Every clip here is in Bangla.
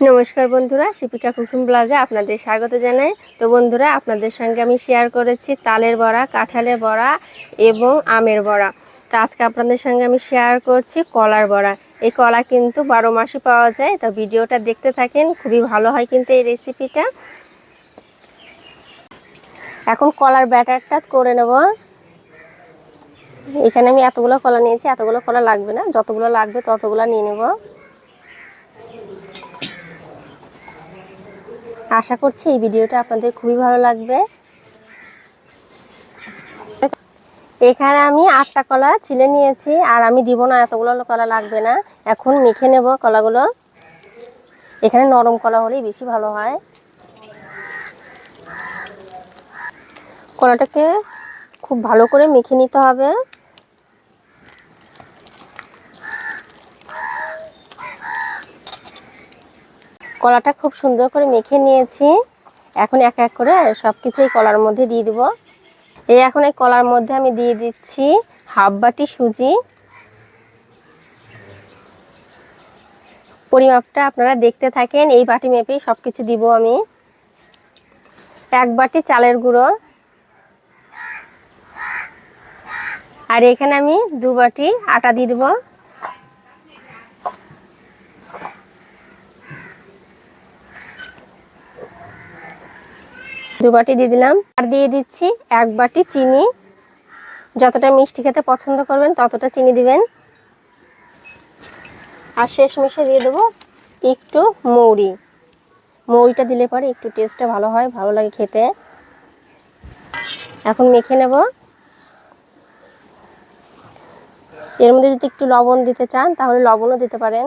নমস্কার বন্ধুরা শিপিকা কুকিং ব্লগে আপনাদের স্বাগত জানাই। তো বন্ধুরা, আপনাদের সঙ্গে আমি শেয়ার করেছি তালের বড়া, কাঁঠালের বড়া এবং আমের বড়া। তো আজকে আপনাদের সঙ্গে আমি শেয়ার করছি কলার বড়া। এই কলা কিন্তু বারো মাসে পাওয়া যায়, তো ভিডিওটা দেখতে থাকেন, খুবই ভালো হয় কিন্তু এই রেসিপিটা এখন কলার ব্যাটারটা করে নেব। এখানে আমি এতগুলো কলা নিয়েছি, এতগুলো কলা লাগবে না, যতগুলো লাগবে ততগুলো নিয়ে নেব। আশা করছি এই ভিডিওটা আপনাদের খুবই ভালো লাগবে। এখানে আমি আটটা কলা ছিলে নিয়েছি, আর আমি দিব না, এতগুলো কলা লাগবে না। এখন মেখে নেব কলাগুলো। এখানে নরম কলা হলেই বেশি ভালো হয়। কলাটাকে খুব ভালো করে মেখে নিতে হবে। কলাটা খুব সুন্দর করে মেখে নিয়েছি। এখন এক এক করে সব কিছু এই কলার মধ্যে দিয়ে দিব। এই এখন এই কলার মধ্যে আমি দিয়ে দিচ্ছি হাফ বাটি সুজি। পরিমাপটা আপনারা দেখতে থাকেন, এই বাটি মেপেই সব কিছু দিব আমি। এক বাটি চালের গুঁড়ো। আর এখানে আমি দু বাটি আটা দিয়ে দেবো। দু বাটি দিয়ে দিলাম। আর দিয়ে দিচ্ছি এক বাটি চিনি। যতটা মিষ্টি খেতে পছন্দ করবেন, ততটা চিনি দিবেন। আর শেষ মিশে দিয়ে দেবো একটু মৌরি। মৌরিটা দিলে পরে একটু টেস্টটা ভালো হয়, ভালো লাগে খেতে। এখন মেখে নেব। এর মধ্যে যদি একটু লবণ দিতে চান, তাহলে লবণও দিতে পারেন।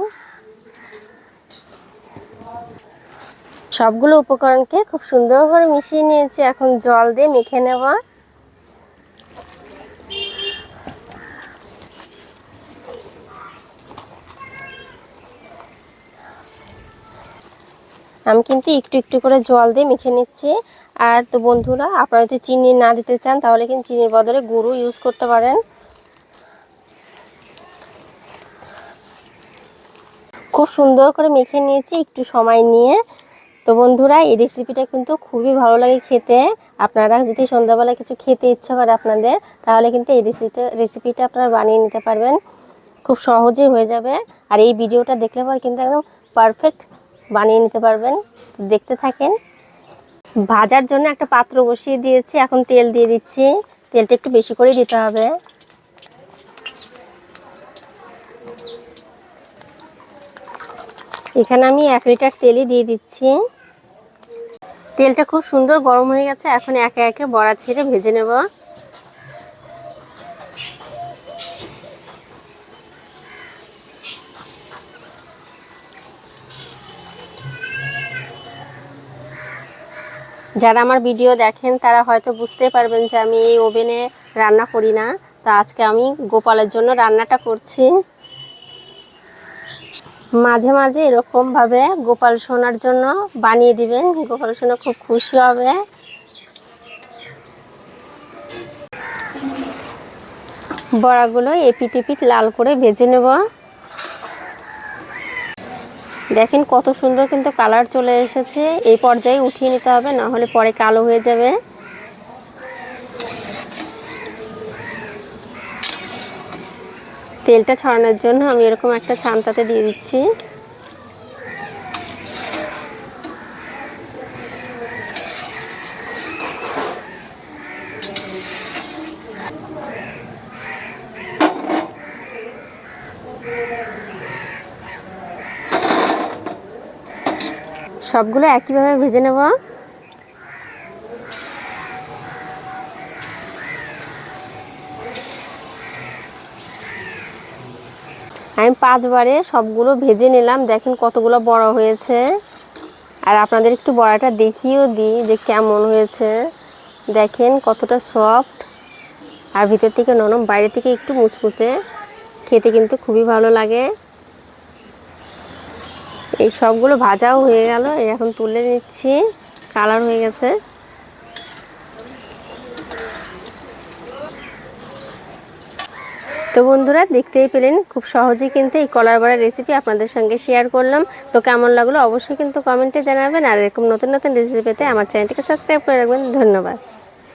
সবগুলো উপকরণকে খুব সুন্দর করে মিশিয়ে নিয়েছি। এখন জল দিয়ে মেখে নেব। আমি কিন্তু একটু একটু করে জল দিয়ে মেখে নিচ্ছি। আর তো বন্ধুরা, আপনারা যদি চিনি না দিতে চান, তাহলে কিন্তু চিনির বদলে গুঁড়ো ইউজ করতে পারেন। খুব সুন্দর করে মেখে নিয়েছি, একটু সময় নিয়ে। তো বন্ধুরা, এই রেসিপিটা কিন্তু খুবই ভালো লাগে খেতে। আপনারা যদি সন্ধ্যাবেলা কিছু খেতে ইচ্ছা করে আপনাদের, তাহলে কিন্তু এই রেসিপিটা রেসিপিটা আপনারা বানিয়ে নিতে পারবেন। খুব সহজেই হয়ে যাবে। আর এই ভিডিওটা দেখলে পর কিন্তু একদম পারফেক্ট বানিয়ে নিতে পারবেন। দেখতে থাকেন। ভাজার জন্য একটা পাত্র বসিয়ে দিয়েছি। এখন তেল দিয়ে দিচ্ছি। তেলটা একটু বেশি করে দিতে হবে। এখানে আমি এক লিটার তেলই দিয়ে দিচ্ছি। তেলটা খুব সুন্দর গরম হয়ে গেছে, এখন একে একে বড়া ছেড়ে ভেজে নেব। যারা আমার ভিডিও দেখেন, তারা হয়তো বুঝতে পারবেন যে আমি এই ওভেনে রান্না করি না। তো আজকে আমি গোপালের জন্য রান্নাটা করছি। মাঝে মাঝে এরকমভাবে গোপাল সোনার জন্য বানিয়ে দিবেন। গোপাল সোনা খুব খুশি হবে। বড়াগুলো এপিট এপিট লাল করে ভেজে নেব। দেখেন কত সুন্দর কিন্তু কালার চলে এসেছে। এই পর্যায়ে উঠিয়ে নিতে হবে, না হলে পরে কালো হয়ে যাবে। তেলটা ছড়ানোর জন্য আমি এরকম একটা ছানতাতে দিয়ে দিচ্ছি। সবগুলো একইভাবে ভেজে নেব। আমি পাঁচবারে সবগুলো ভেজে নিলাম। দেখেন কতগুলো বড় হয়েছে। আর আপনাদের একটু বড়াটা দেখিয়েও দিই যে কেমন হয়েছে। দেখেন কতটা সফট আর ভিতর থেকে নরম, বাইরে থেকে একটু মুচমুচে। খেতে কিন্তু খুবই ভালো লাগে। এই সবগুলো ভাজাও হয়ে গেল। এখন তুলে নিচ্ছি। কালার হয়ে গেছে। তো বন্ধুরা, দেখতেই পেলেন, খুব সহজেই কিন্তু এই কলার বড়ার রেসিপি আপনাদের সঙ্গে শেয়ার করলাম। তো কেমন লাগল অবশ্যই কিন্তু কমেন্টে জানাবেন, আর এরকম নতুন নতুন রেসিপি পেতে আমার চ্যানেলটিকে সাবস্ক্রাইব করে রাখবেন। ধন্যবাদ।